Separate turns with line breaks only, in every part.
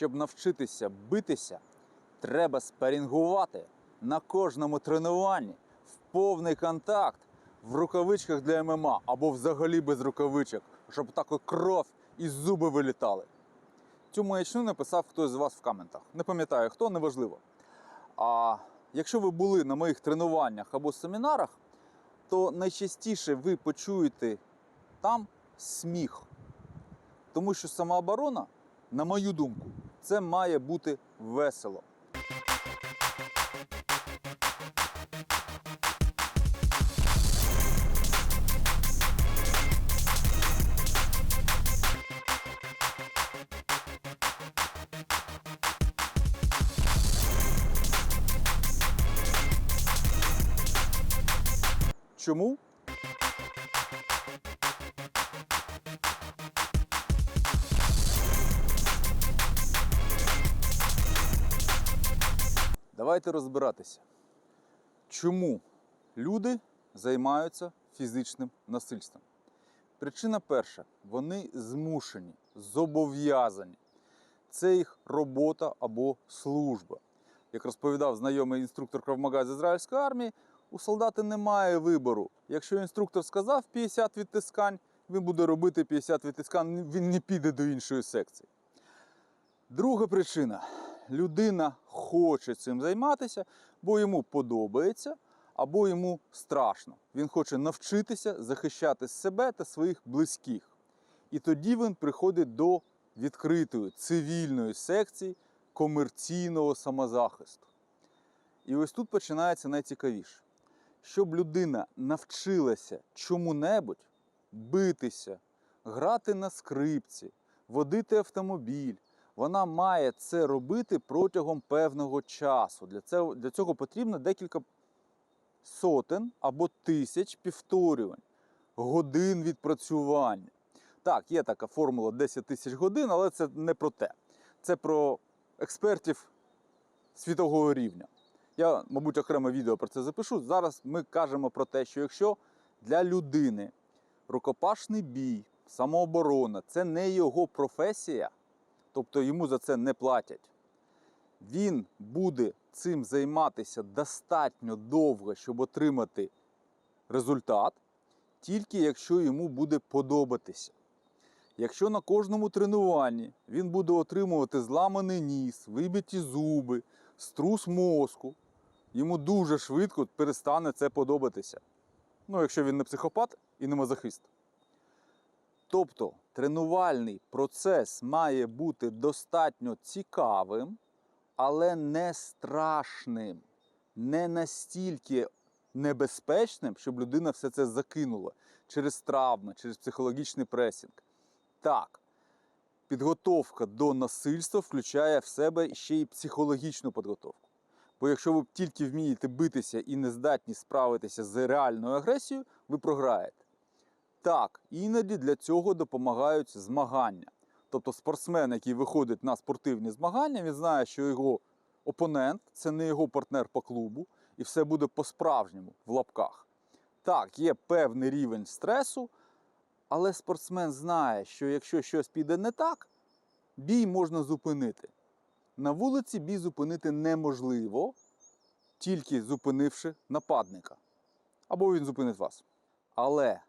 Щоб навчитися битися, треба спарінгувати на кожному тренуванні в повний контакт в рукавичках для ММА або взагалі без рукавичок, щоб так кров і зуби вилітали. Цю маячню написав хтось з вас в коментах. Не пам'ятаю хто, неважливо. А якщо ви були на моїх тренуваннях або семінарах, то найчастіше ви почуєте там сміх. Тому що самооборона, на мою думку, це має бути весело. Чому? Давайте розбиратися, чому люди займаються фізичним насильством. Причина перша: вони змушені, зобов'язані. Це їх робота або служба. Як розповідав знайомий інструктор Кравмага з ізраїльської армії, у солдата немає вибору. Якщо інструктор сказав 50 відтискань, він буде робити 50 відтискань, він не піде до іншої секції. Друга причина: людина хоче цим займатися, бо йому подобається або йому страшно. Він хоче навчитися захищати себе та своїх близьких. І тоді він приходить до відкритої цивільної секції комерційного самозахисту. І ось тут починається найцікавіше. Щоб людина навчилася чому-небудь битися, грати на скрипці, водити автомобіль, вона має це робити протягом певного часу. Для цього, для цього потрібно декілька сотень або тисяч повторювань, годин відпрацювання. Так, є така формула 10 тисяч годин, але це не про те. Це про експертів світового рівня. Я, мабуть, окреме відео про це запишу. Зараз ми кажемо про те, що якщо для людини рукопашний бій, самооборона це не його професія, тобто йому за це не платять, він буде цим займатися достатньо довго, щоб отримати результат, тільки якщо йому буде подобатися. Якщо на кожному тренуванні він буде отримувати зламаний ніс, вибиті зуби, струс мозку, йому дуже швидко перестане це подобатися. Ну, якщо він не психопат і не мазохист. Тобто тренувальний процес має бути достатньо цікавим, але не страшним, не настільки небезпечним, щоб людина все це закинула через травми, через психологічний пресінг. Так, підготовка до насильства включає в себе ще й психологічну підготовку. Бо якщо ви тільки вмієте битися і не здатні справитися з реальною агресією, ви програєте. Так, іноді для цього допомагають змагання. Тобто спортсмен, який виходить на спортивні змагання, він знає, що його опонент це не його партнер по клубу, і все буде по-справжньому в лапках. Так, є певний рівень стресу, але спортсмен знає, що якщо щось піде не так, бій можна зупинити. На вулиці бій зупинити неможливо, тільки зупинивши нападника. Або він зупинить вас. Але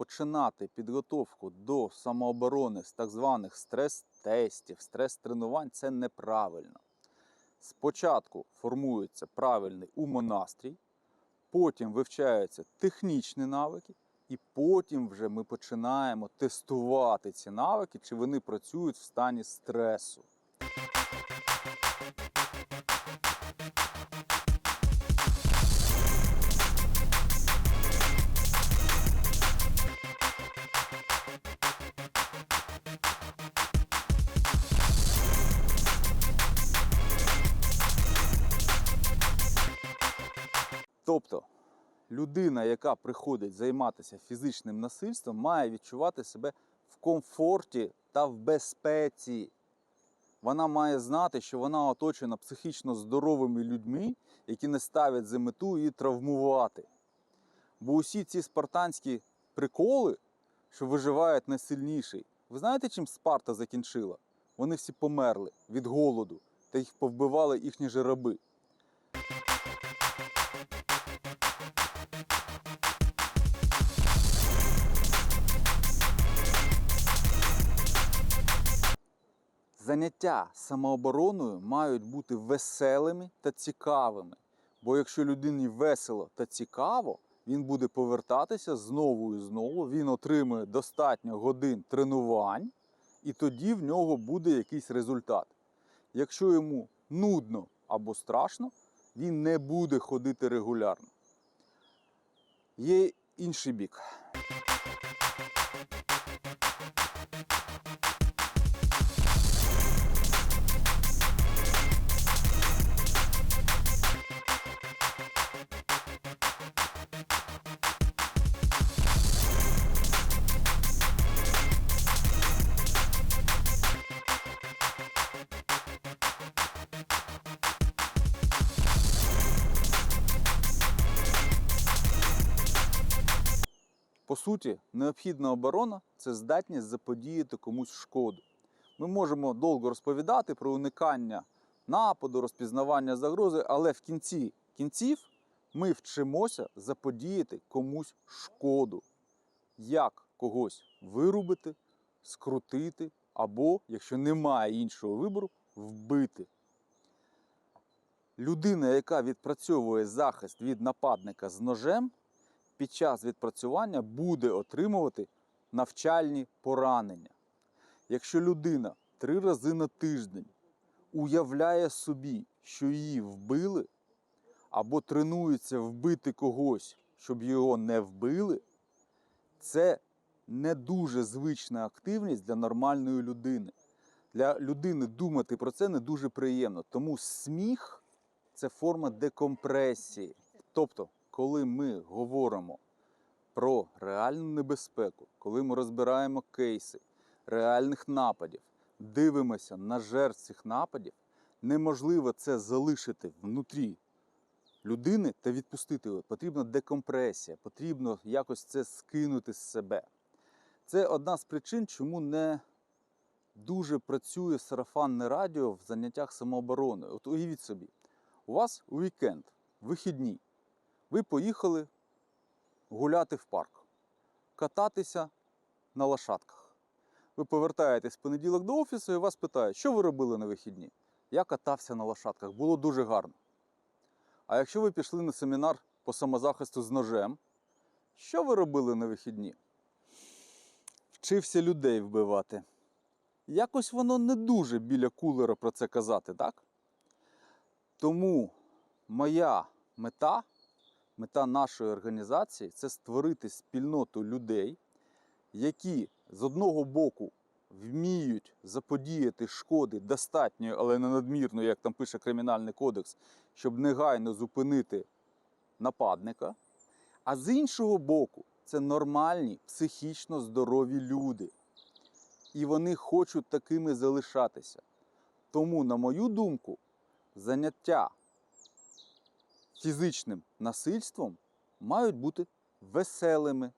починати підготовку до самооборони з так званих стрес-тестів, стрес-тренувань це неправильно. Спочатку формується правильний умонастрій, потім вивчаються технічні навики, і потім вже ми починаємо тестувати ці навики, чи вони працюють в стані стресу. Тобто людина, яка приходить займатися фізичним насильством, має відчувати себе в комфорті та в безпеці. Вона має знати, що вона оточена психічно здоровими людьми, які не ставлять за мету її травмувати. Бо усі ці спартанські приколи, що виживають найсильніший, ви знаєте, чим Спарта закінчила? вони всі померли від голоду та їх повбивали їхні же раби. Заняття самообороною мають бути веселими та цікавими. Бо якщо людині весело та цікаво, він буде повертатися знову і знову, він отримує достатньо годин тренувань, і тоді в нього буде якийсь результат. Якщо йому нудно або страшно, він не буде ходити регулярно. Є інший бік. По суті, необхідна оборона це здатність заподіяти комусь шкоду. Ми можемо довго розповідати про уникання нападу, розпізнавання загрози, але в кінці кінців ми вчимося заподіяти комусь шкоду. Як когось вирубити, скрутити, або, якщо немає іншого вибору, вбити. Людина, яка відпрацьовує захист від нападника з ножем, під час відпрацювання буде отримувати навчальні поранення. Якщо людина три рази на тиждень уявляє собі, що її вбили, або тренується вбити когось, щоб його не вбили, це не дуже звична активність для нормальної людини. Для людини думати про це не дуже приємно. Тому сміх це форма декомпресії. Тобто, коли ми говоримо про реальну небезпеку, коли ми розбираємо кейси реальних нападів, дивимося на жертв цих нападів, неможливо це залишити внутрі людини та відпустити його. Потрібна декомпресія, потрібно якось це скинути з себе. Це одна з причин, чому не дуже працює сарафанне радіо в заняттях самообороною. От уявіть собі, у вас вікенд, вихідні. Ви поїхали гуляти в парк, кататися на лошадках. Ви повертаєтесь в понеділок до офісу і вас питають, що ви робили на вихідні? Я катався на лошадках, було дуже гарно. А якщо ви пішли на семінар по самозахисту з ножем, що ви робили на вихідні? Вчився людей вбивати. Якось воно не дуже біля кулера про це казати, так? Тому моя мета, мета нашої організації це створити спільноту людей, які з одного боку вміють заподіяти шкоди достатньої, але не надмірної, як там пише Кримінальний кодекс, щоб негайно зупинити нападника. А з іншого боку, це нормальні, психічно здорові люди. І вони хочуть такими залишатися. Тому, на мою думку, заняття фізичним насильством мають бути веселими.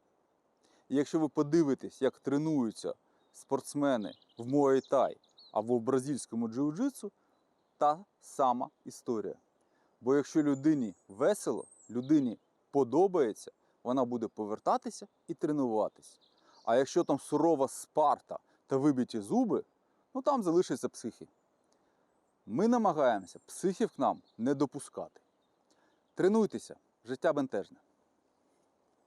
І якщо ви подивитесь, як тренуються спортсмени в Муay-Thai або в бразильському джиу-джитсу, та сама історія. Бо якщо людині весело, людині подобається, вона буде повертатися і тренуватися. А якщо там сурова спарта та вибиті зуби, ну там залишаться психи. Ми намагаємося психів к нам не допускати. Тренуйтеся, життя бентежне.